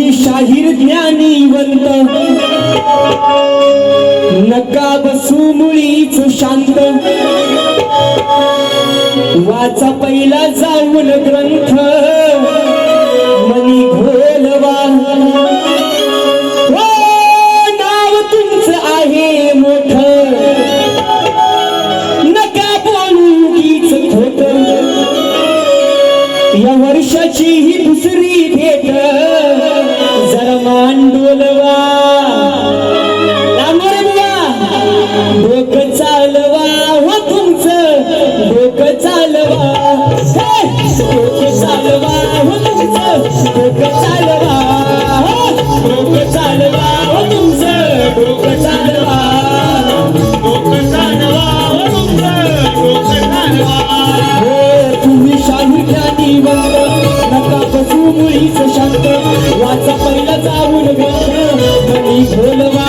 तुम्ही शाहीर ज्ञानीवंत. नका बसू मुळीच शांत. वाचा पहिला जाऊन ग्रंथ. मनी घोलवा हो, नाव तुमचं आहे मोठ. नका बोलू कीच खोट. या वर्षाची ही दुसरी शांत. वाचा पहिला जाऊन ग्रंथ मनी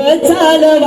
ፈታ ለባ